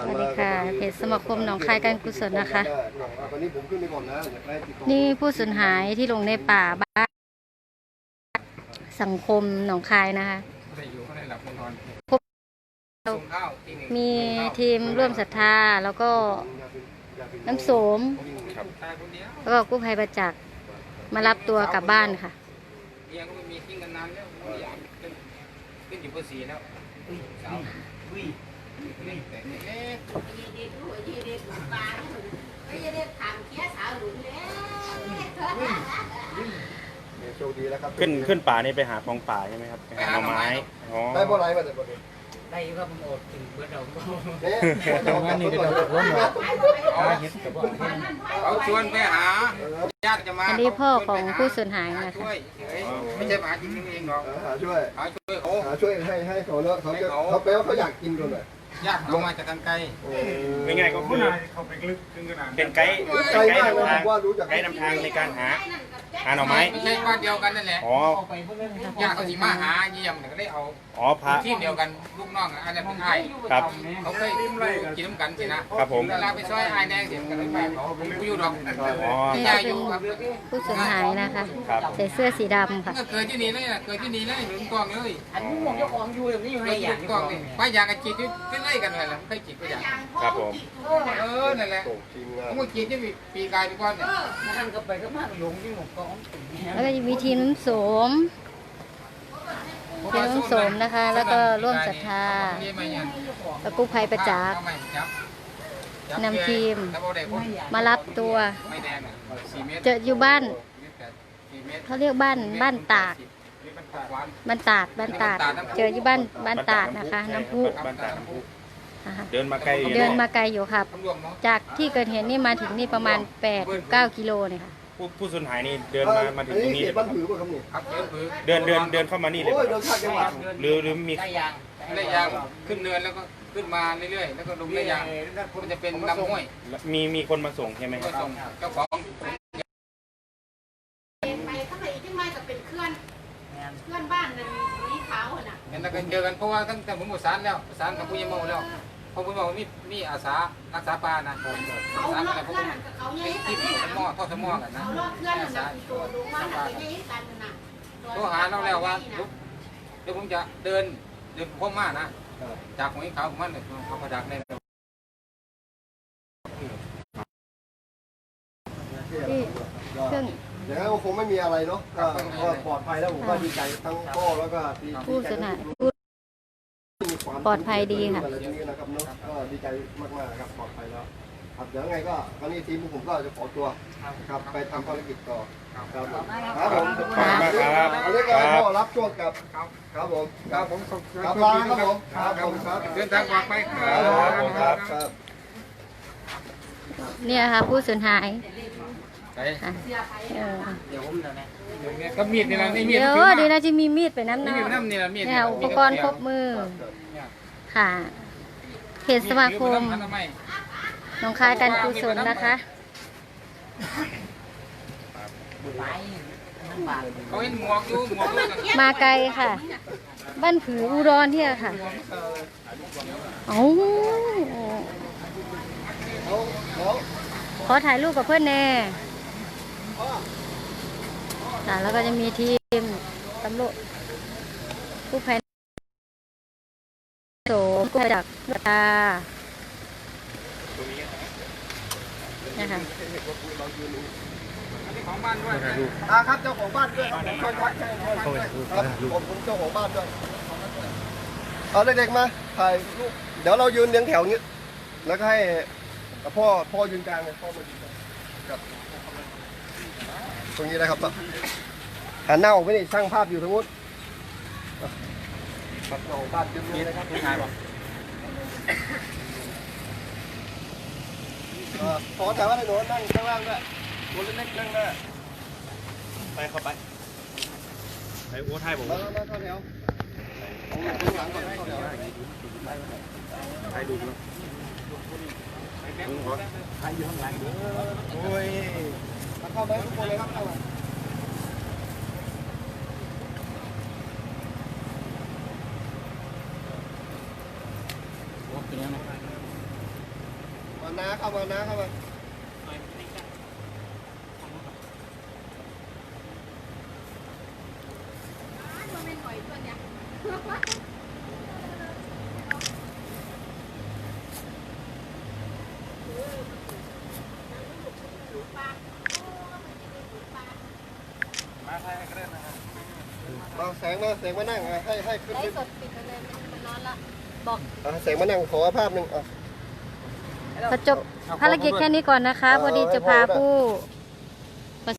สวัสดีค่ะเพจสมาคมหนองคายการกุศลนะคะ นี่ผู้สูญหายที่ลงในป่าบ้านสังคมหนองคายนะคะไม่ได้อยู่ก็ได้หลับไม่นอนพบส่งข้าวตีหนึ่งมีทีมร่วมศรัทธาแล้วก็น้ำโสม แล้วก็กู้ภัยประจักษ์มารับตัวกลับบ้านค่ะเมียก็ไม่มีทิ้งกันนานแล้วไม่อยากขึ้นอยู่เบอร์สี่แล้ว อุ้ยสาวอุ้ยนี่แต่เล็กโชคดีแล้วครับขึ้นขึ้นป่านี่ไปหาของป่าใช่ไหมครับไปหาหน่อไม้อ๋อได้บ่ไรมาแต่บ่ได้ได้อยู่ครับผมอดถึงเบิร์ดเราเนี่ยเอากลับรถก่อนเขาชวนไปหาญาติจะมาอันนี้พ่อของผู้สูญหายนะคะช่วยเฉยไม่ใช่หาจริงเองหรอกหาช่วยหาช่วยเขาหาช่วยให้ให้เขาเนาะเขาจะเขาแปลว่าเขาอยากกินก่อนเลย ญาติเขามาจากทางไกลง่ายๆก็คือเป็นไกด์ไกลไกด์มากนะนำผทางมว่ารู้จักไกด์นำทางในการหา หาหน่อไม้ ไม่ใช่บ้านเดียวกันนั่นแหละอ๋อ ญาติเขาสิมาหาเยี่ยมก็ได้เอาอ๋อพระ ที่เดียวกันลูกน้องอันนั้นเป็นไอ้ครับ เขาเคยกินน้ำกันสินะครับผม เวลาไปซอยไอ้แดงเสียกันไปเขาผมกูอยู่ดอกอ๋อ นี่ยาก็ยอเป็ยู่นครับผู้สูญหายนะคะครับ ใส่เสื้อสีดำค่ะ ก็เกิดที่นี่เลยนะเกิดที่นี่เลยลุงกองเลยอันนี้ผมเจ้าของอยู่แบบนี้อยู่เกิให้ดอย่างลุงนี้กก่อองนเลยป้ายยางกับจีดก็ไล่กันเลยแหละเคยจีดก็ยางครับผม เออนั่นแหละโอ้ทีมงานผมก็จีดที่ปีกายไปก่อนเนี่ยนั่นก็ไปก็มากหลงที่หมกกองแล้วก็จะมีทีมน้ำโสมทีมน้ำโสมนะคะ แล้วก็ร่วมศรัทธาแล้วกู้ภัยประจักษ์นำทีมมารับตัวไม่แดงอะสี่เมตรเจออยู่บ้านสี่เมตรเขาเรียกบ้านบ้านตาดบ้านตาดบ้านตาดเจออยู่บ้านบ้านตาดนะคะ น้ำพุบ้านตาดน้ำพุนะคะเดินมาไกลอยู่เดินมาไกลอยู่ครับตำรวจเนาะจากที่เกิดเหตุนี่มาถึงนี่ประมาณ8ถึง9กิโลเนี่ยค่ะ ผู้ผู้สูญหายนี่เดินมามาถึงตรงนี้เขเลตยบ้านผือป่ะครับนี่ครับเดินผือเดินเดินเดินเข้ามานี่เลยโอ้ยเดินข้ามจังหวัดหรือหรือมีได้ยางได้ยางขึ้นเนินแล้วก็ขึ้นมาเรื่อยๆแล้วก็ลงได้ยางมันจะเป็นลำห้วยมีมีคนมาส่งใช่ไหมคก็รับส่งเจ้าของไปข้างในจังไม่ก็เป็นเพื่อนเพื่อนบ้านนั่นสีขาวน่ะเห็นแล้วก็เจอกันเพราะว่าตั้งแต่ผมประสานแล้วประสานกับผู้ยมเมาแล้ว เพราะผู้ยมเมามีมีอาสารักษาป่านะเขาอาสาเลาะอะไรพวกเพื่อนนี้กับเขาไงที่กันที่ทอดหม้อทอดหม้อกันนะเขาเลาะเพื่อนอาสาน่ะตัวลงมาน่ะไปไงกันน่ะโทรหาเราแล้วว่าเดี๋ยวผมจะเดินเดินพ่อมานะจากหัวเขาผมมันเขาประดักในที่เครื่อง อย่างนั้นก็คงไม่มีอะไรเนาะก็ก็ปลอดภัยแล้วผมก็ดีใจทั้งพ่อแล้วก็ดีผู้ใจสูญหายทั้งผู้มีความ ปลอดภัยดีค่ะ อะไรอย่างนี้นะครับเนาะก็ดีใจมากๆครับปลอดภัยแล้วครับเดี๋ยวไงก็ตอนนี้ทีมผมก็จะขอตัวครับไปทำภารกิจต่อครับผมครับผมขอบคุณมากครับอันนี้ก็คพ่รับอรับช่วงกับ ครับผมครับผมครับลาครับผมครับผมครับเดินทางปลอดภัยคครัรับผมครับบครับ เนี่ยค่ะ ผู้สูญหายไปค่ะเออเดี๋ยวผมเดี๋ยวนะก็มีดนี่แหละนี่มีดเดี๋ยวถือมาดีนะที่มีมีดไปน้ำนี่เนาะมีน้ำนี่แหละมีดเนี่ยค่ะอุปกรณ์ครบมือค่ะเขตสมาคมหนองคายการกุศลนะคะไปมันบาดเขาเห็นหมวกอยู่หมวกอยู่มาไกลค่ะ บ้านผืออุดรเนี่ยค่ะเอ้าขอถ่ายรูปกับเพื่อนแน่จ้ะแล้วก็จะมีทีมตำรวจกู้ภัยโส มาจากตาเนี่ยค่ะของบ้านด้วยอาครับเจ้าของบ้านด้วยผมช่วยวัดให้ครับผมผมเจ้าของบ้านด้วยเอาเด็กๆมาถ่ายรูปเดี๋ยวเรายืนเรียงแถวนี้แล้วก็ให้พ่อพ่อยืนกลางเลยพ่อมายืนกลางครับตรงนี้นะครับหันหน้าออกไปนี่ช่างภาพอยู่ทางนู้นครับเจ้าของบ้านยืนนี้นะครับถ่ายบอกเอ่อ ขอแต่ว่าให้หนูนั่งข้างล่างด้วยตัวเล็กๆนั่งหน้าไปเข้าไปไปโอ้ไทยผมมามามาเข้าแถวผมอยู่ข้างหลังก่อนเข้าแถวไทยดูนะโอ้ยมาเข้าไปทุกคนเลยครับเข้ามา น้าเข้ามาน้าเข้ามามันเป็นหอยตัวเนี้ยมาไทยก็ได้นะครับมาแสงมาแสงมานั่งอะให้ให้ขึ้นไลขึ้นฟ์สดปิดไปเลยมันมันร้อนละบอก อะแสงมานั่งขอภาพหนึ่งอะ ขอจบภารกิจแค่นี้ก่อนนะคะ พอดีจะพาผู้